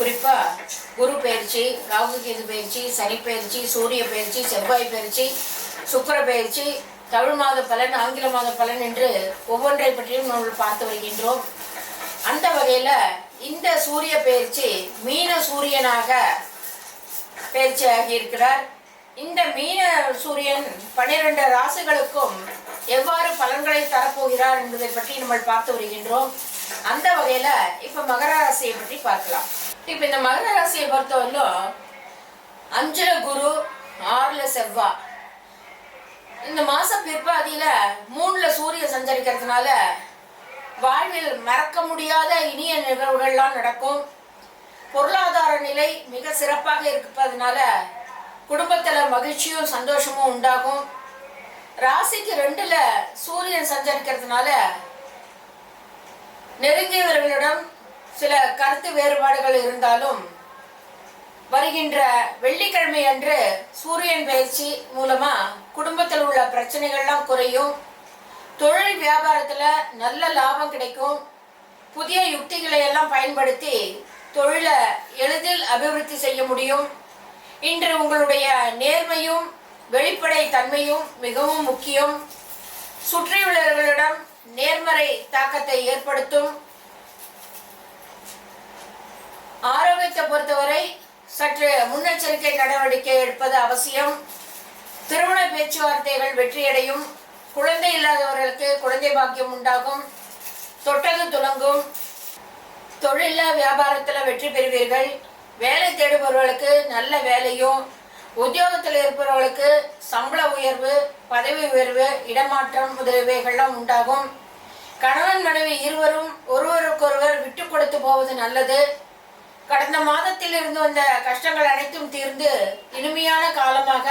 குறிப்பாக குரு பயிற்சி ராகு கேது பயிற்சி சனி பயிற்சி சூரிய பயிற்சி செவ்வாய் பயிற்சி சுக்கர பயிற்சி தமிழ் மாத பலன் ஆங்கில மாத பலன் என்று ஒவ்வொன்றை பற்றியும் நம்ம பார்த்து வருகின்றோம். அந்த வகையில இந்த சூரிய பயிற்சி மீன சூரியனாக பயிற்சி ஆகியிருக்கிறார் இந்த மீன சூரியன் பன்னிரண்டு ராசிகளுக்கும் எவ்வாறு பலன்களை தரப்போகிறார் என்பதை பற்றி நம்ம பார்த்து வருகின்றோம். அந்த வகையில இப்ப மகர ராசியை பற்றி பார்க்கலாம். இப்ப இந்த மகர ராசியை பொறுத்தவரையிலும் அஞ்சுல குரு ஆறுல செவ்வா. இந்த மாச பிற்பாதியில மூணுல சூரியன் சஞ்சரிக்கிறதுனால வாழ்வில் மறக்க முடியாத இனிய நிகழ்வுகள்லாம் நடக்கும். பொருளாதார நிலை மிக சிறப்பாக இருப்பதனால குடும்பத்துல மகிழ்ச்சியும் சந்தோஷமும் உண்டாகும். ராசிக்கு ரெண்டுல சூரியன் சஞ்சரிக்கிறதுனால நெருங்கியவர்களிடம் சில கருத்து வேறுபாடுகள் இருந்தாலும் வருகின்ற வெள்ளிக்கிழமை அன்று சூரியன் பயிற்சி மூலமா குடும்பத்தில் உள்ள பிரச்சனைகள்லாம் குறையும். தொழில் வியாபாரத்துல நல்ல லாபம் கிடைக்கும். புதிய யுக்திகளை எல்லாம் பயன்படுத்தி தொழிலை எளிதில் அபிவிருத்தி செய்ய முடியும். இன்று உங்களுடைய நேர்மையும் வெளிப்படை தன்மையும் மிகவும் முக்கியம். சுற்றியுள்ளவர்களிடம் நேர்மறை தாக்கத்தை ஏற்படுத்தும். ஆரோக்கியத்தை பொறுத்தவரை சற்று முன்னெச்சரிக்கை நடவடிக்கை எடுப்பது அவசியம். திருமண பேச்சுவார்த்தைகள் வெற்றியடையும். குழந்தை இல்லாதவர்களுக்கு குழந்தை பாக்கியம் உண்டாகும். தொட்டது துலங்கும். தொழில வியாபாரத்தில் வெற்றி பெறுவீர்கள். வேலை தேடுபவர்களுக்கு நல்ல வேலையும். உத்தியோகத்தில் இருப்பவர்களுக்கு சம்பள உயர்வு பதவி உயர்வு இடமாற்றம் முதலியவைகள்லாம் உண்டாகும். கணவன் மனைவி இருவரும் ஒருவருக்கொருவர் விட்டு கொடுத்து போவது நல்லது. கடந்த மாதத்தில் இருந்து வந்த கஷ்டங்கள் அனைத்தும் தீர்ந்து இனிமையான காலமாக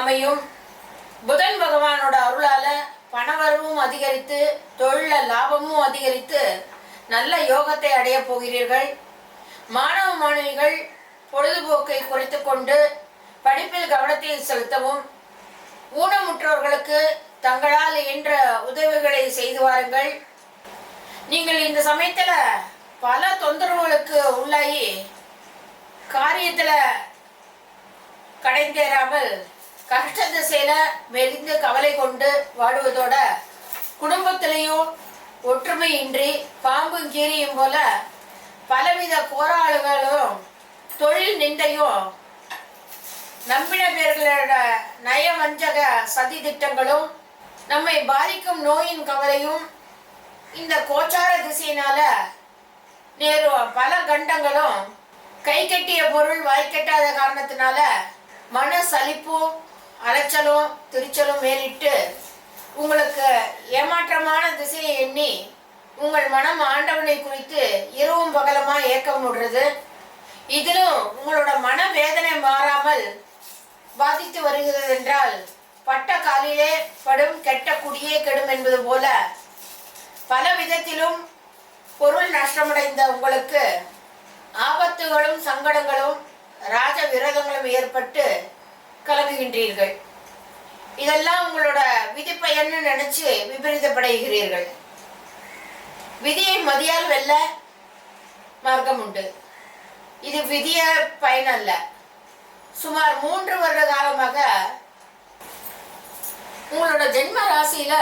அமையும். புதன் பகவானோட அருளால பணவரவும் அதிகரித்து தொழில லாபமும் அதிகரித்து நல்ல யோகத்தை அடைய போகிறீர்கள். மாணவ மாணவிகள் பொழுதுபோக்கை குறைத்து கொண்டு படிப்பில் கவனத்தை செலுத்தவும் ஊனமுற்றோர்களுக்கு தங்களால் என்ற உதவிகளை செய்து வாருங்கள். நீங்கள் இந்த சமயத்துல பல தொந்தரவுகளுக்கு உள்ளாகி காரியத்தில் கடைந்தேறாமல் கஷ்ட திசையில மெலிந்து கவலை கொண்டு வாடுவதோட குடும்பத்திலையும் ஒற்றுமையின்றி பாம்பும் கீரியும் போல பலவித போராளுகளும் தொழில் நிந்தையும் நம்பின பேர்களோட நயவஞ்சக சதி திட்டங்களும் நம்மை பாதிக்கும் நோயின் கவலையும் இந்த கோச்சார திசையினால நேரு பல கண்டங்களும் கை கட்டிய பொருள் வாய்க்கட்டாத காரணத்தினால மன சலிப்பும் அலைச்சலும் திருச்சலும் மேலிட்டு உங்களுக்கு ஏமாற்றமான திசையை எண்ணி உங்கள் மனம் ஆண்டவனை குறித்து இரவும் பகலமா ஏக்கம் விடுறது இதிலும் உங்களோட மன வேதனை மாறாமல் பாதித்து வருகிறது என்றால் பட்ட காலிலே படும் கெட்ட குடியே கெடும் என்பது போல பல விதத்திலும் பொருள் நஷ்டமடைந்த உங்களுக்கு ஆபத்துகளும் சங்கடங்களும் ராஜ விரோதங்களும் ஏற்பட்டு கலங்குகின்றீர்கள். இதெல்லாம் உங்களோட விதிப்பயன்னு நினைச்சு விபரீதப்படைகிறீர்கள். விதியை மதியால் வெல்ல மார்க்கம் உண்டு. இது விதிய பயன் அல்ல சுமார் மூன்று வருட காலமாக உங்களோட ஜென்ம ராசியில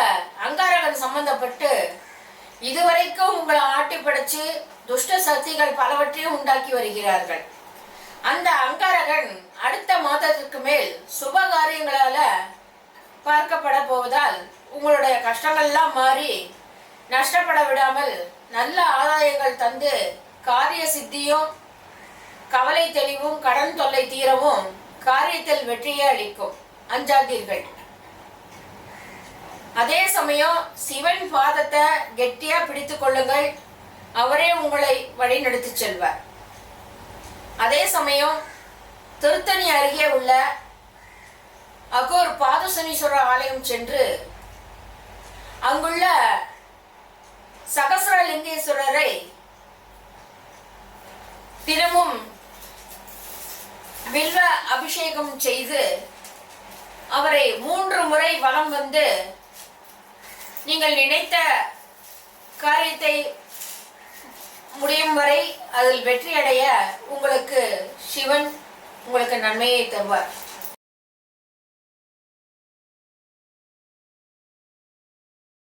அங்காரகன் சம்பந்தப்பட்டு இதுவரைக்கும் உங்களை ஆட்டி படைச்சு துஷ்ட சக்திகள் பலவற்றையும் உண்டாக்கி வருகிறார்கள். அந்த அங்காரகன் அடுத்த மாதத்திற்கு மேல் சுப காரியங்களால பார்க்கப்பட போவதால் உங்களுடைய கஷ்டங்கள்லாம் மாறி நஷ்டப்பட விடாமல் நல்ல ஆதாயங்கள் தந்து காரிய சித்தியும் கவலை தெளிவும் கடன் தொல்லை தீரவும் காரியத்தில் வெற்றியே அளிக்கும். அஞ்சாதீர்கள். அதே சமயம் சிவன் பாதத்தை கெட்டியா பிடித்து கொள்ளுங்கள். அவரே உங்களை வழிநடத்தி செல்வார். அதே சமயம் திருத்தணி அருகே உள்ள அகோர் பாதசனீஸ்வரர் ஆலயம் சென்று அங்குள்ள சகசரலிங்கேஸ்வரரை தினமும் வில்வ அபிஷேகம் செய்து அவரை மூன்று முறை வலம் வந்து நீங்கள் நினைத்த காரியத்தை முடியும் வரை அதில் வெற்றி அடைய உங்களுக்கு சிவன் உங்களுக்கு நன்மையை தருவார்.